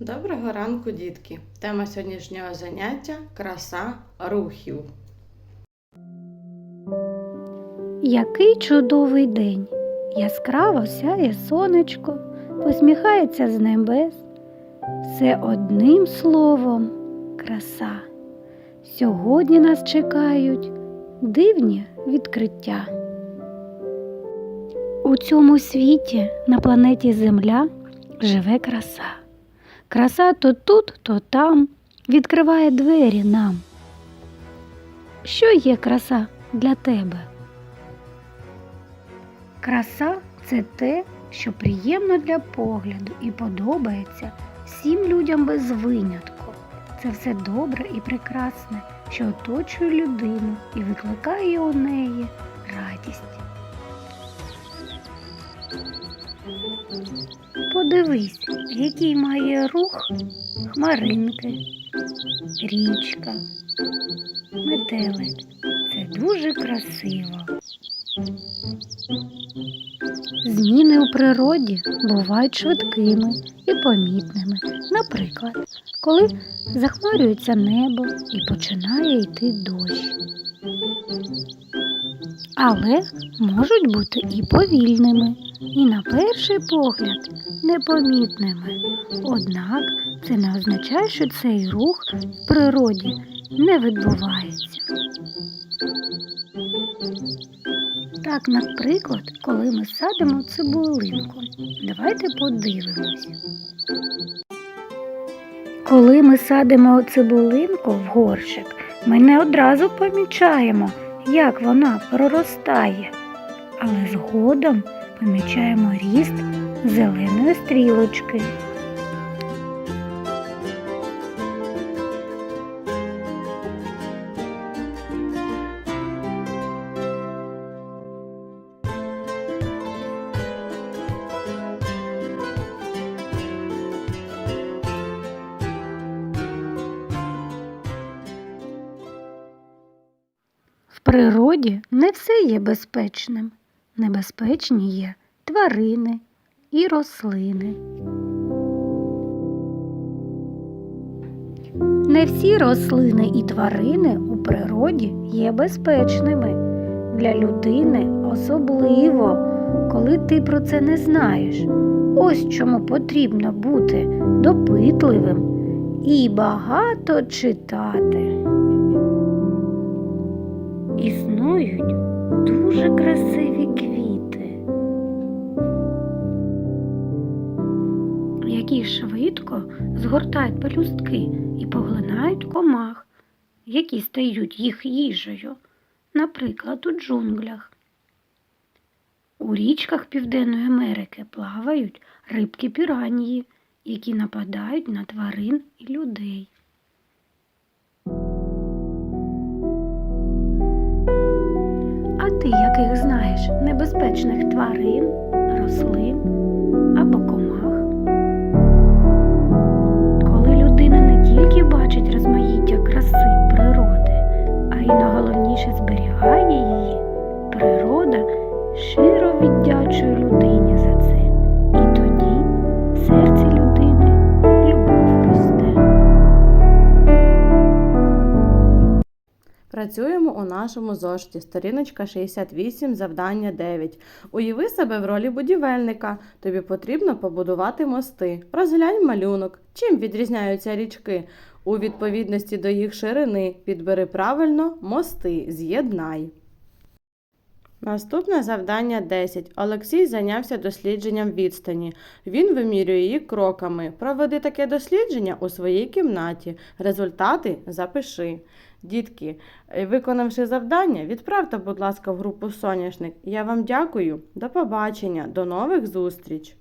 Доброго ранку, дітки! Тема сьогоднішнього заняття краса рухів. Який чудовий день! Яскраво сяє сонечко, посміхається з небес. Все одним словом краса. Сьогодні нас чекають дивні відкриття. У цьому світі на планеті Земля живе краса. Краса то тут, то там відкриває двері нам. Що є краса для тебе? Краса це те, що приємно для погляду і подобається всім людям без винятку. Це все добре і прекрасне, що оточує людину і викликає у неї радість. Подивись, який має рух хмаринки, річка, метелик. Це дуже красиво. Зміни у природі бувають швидкими і помітними. Наприклад, коли захмарюється небо і починає йти дощ. Але можуть бути і повільними, і на перший погляд непомітними. Однак це не означає, що цей рух в природі не відбувається. Так, наприклад, коли ми садимо цибулинку. Давайте подивимось. Коли ми садимо цибулинку в горщик, ми не одразу помічаємо, як вона проростає, але згодом помічаємо ріст зеленої стрілочки. Природі не все є безпечним. Небезпечні є тварини і рослини. Не всі рослини і тварини у природі є безпечними. Для людини особливо, коли ти про це не знаєш. Ось чому потрібно бути допитливим і багато читати. Існують дуже красиві квіти, які швидко згортають пелюстки і поглинають комах, які стають їх їжею, наприклад, у джунглях. У річках Південної Америки плавають рибки піранії, які нападають на тварин і людей. Яких знаєш небезпечних тварин, рослин або комах? Працюємо у нашому зошиті. Сторіночка 68, завдання 9. Уяви себе в ролі будівельника. Тобі потрібно побудувати мости. Розглянь малюнок. Чим відрізняються річки? У відповідності до їх ширини підбери правильно мости. З'єднай. Наступне завдання 10. Олексій зайнявся дослідженням відстані. Він вимірює її кроками. Проведи таке дослідження у своїй кімнаті. Результати запиши. Дітки, е, виконавши завдання, відправте, будь ласка, в групу Соняшник. Я вам дякую. До побачення, до нових зустріч!